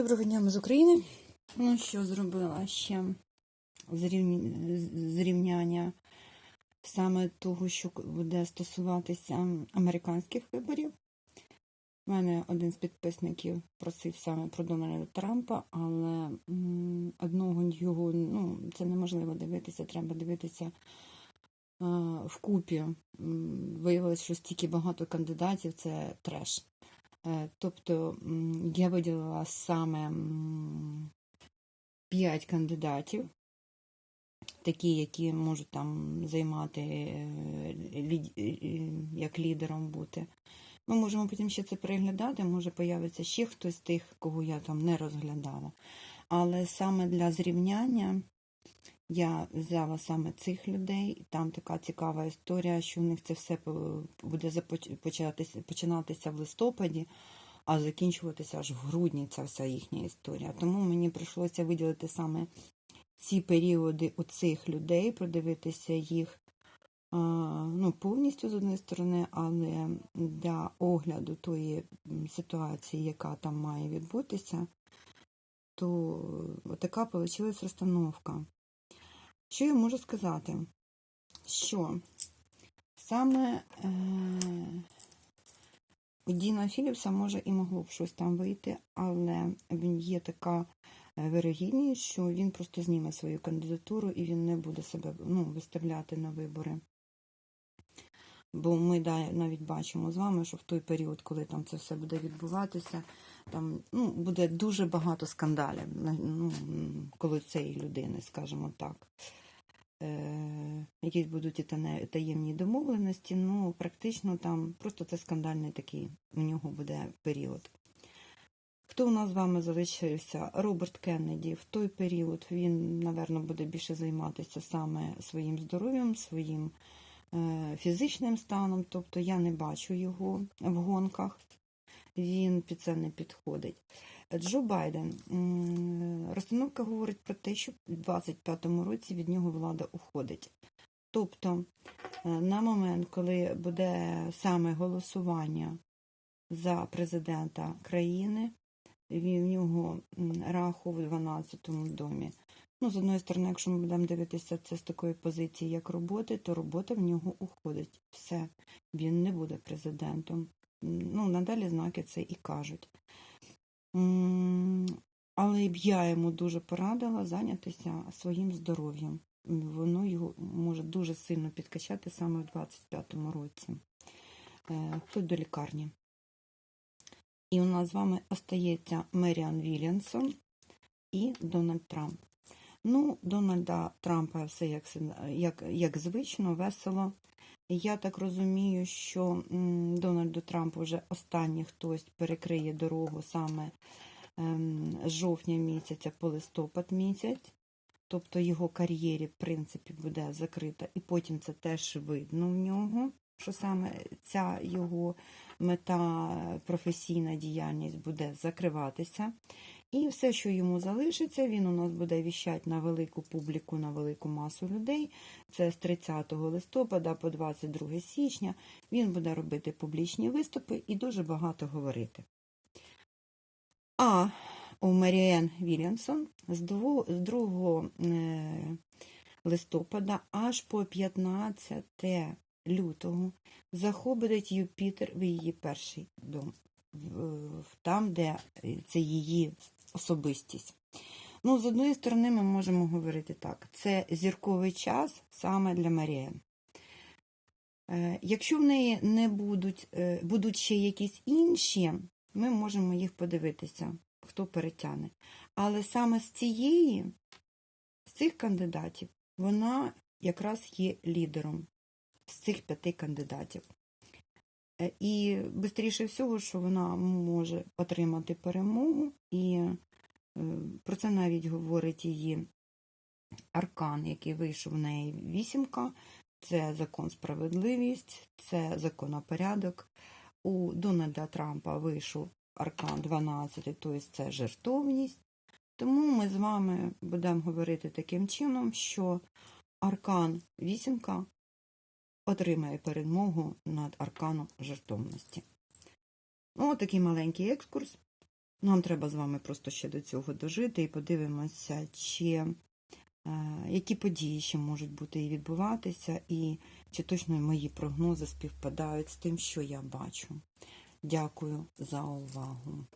Доброго дня ми з України. Ну що зробила ще зрівняння саме того, що буде стосуватися американських виборів. У мене один з підписників просив саме про Дональда Трампа, але одного його ну, це неможливо дивитися, треба дивитися вкупі. Виявилось, що стільки багато кандидатів це треш. Е, Тобто я виділила саме п'ять кандидатів, такі, які можуть там займати е, лід- е, як лідером бути. Ми можемо потім ще це переглядати, може появиться ще хтось з тих, кого я там не розглядала. Але саме для зрівняння я взяла саме цих людей, і там така цікава історія, що у них це все буде починатися в листопаді, а закінчуватися аж в грудні ця вся їхня історія. Тому мені прийшлося виділити саме ці періоди у цих людей, продивитися їх ну, повністю з однієї сторони, але для огляду тої ситуації, яка там має відбутися, то така вийшла розстановка. Що я можу сказати? Що саме е, Діна Філіпса може і могло б щось там вийти, але є така е, вирогідність, що він просто зніме свою кандидатуру і він не буде себе ну, виставляти на вибори. Бо ми навіть бачимо з вами, що в той період, коли там це все буде відбуватися, там ну, буде дуже багато скандалів, ну, коли цієї людини, скажімо так. Е, якісь будуть і таємні домовленості, ну, практично там просто це скандальний такий у нього буде період. Хто у нас з вами залишився? Роберт Кеннеді. В той період він, напевно, буде більше займатися саме своїм здоров'ям, своїм е, фізичним станом. Тобто я не бачу його в гонках. Він під це не підходить. Джо Байден. Розстановка говорить про те, що в 25-му році від нього влада уходить. Тобто, е, на момент, коли буде саме голосування за президента країни, він в нього раху в 12-му домі. Ну, з одної сторони, якщо ми будемо дивитися це з такої позиції, як роботи, то робота в нього уходить. Все, він не буде президентом. Ну, надалі знаки це і кажуть. Але б я йому дуже порадила зайнятися своїм здоров'ям. Воно його може дуже сильно підкачати саме в 25-му році. Е, Вплоть до лікарні. І у нас з вами остається Меріан Вільямсон і Дональд Трамп. Ну, Дональда Трампа все як, як, як звично, весело. Я так розумію, що Дональду Трампу вже останній хтось перекриє дорогу саме ем, жовтня місяця по листопад місяць. Тобто його кар'єрі, в принципі, буде закрита, і потім це теж видно в нього, що саме ця його мета, професійна діяльність буде закриватися. І все, що йому залишиться, він у нас буде віщати на велику публіку, на велику масу людей. Це з 30 листопада по 22 січня. Він буде робити публічні виступи і дуже багато говорити. А у Маріен Вільямсон з 2, з 2 е, листопада аж по 15 лютого заходить Юпітер в її перший дом, там, де це її особистість. Ну, з одної сторони, ми можемо говорити так: це зірковий час саме для Маріен. Е, Якщо в неї не будуть, е, будуть ще якісь інші, ми можемо їх подивитися, хто перетягне. Але саме з цієї, з цих кандидатів, вона якраз є лідером з цих п'яти кандидатів. Е, І швидше всього, що вона може отримати перемогу, і е, про це навіть говорить її аркан, який вийшов в неї вісімка. Це закон справедливість, це законопорядок. У Дональда Трампа вийшов аркан 12, тобто це жертовність. Тому ми з вами будемо говорити таким чином, що аркан вісімка отримає перемогу над арканом жертовності. Ну, такий маленький екскурс. Нам треба з вами просто ще до цього дожити і подивимося, чи, е, які події ще можуть бути і відбуватися, і чи точно мої прогнози співпадають з тим, що я бачу. Дякую за увагу.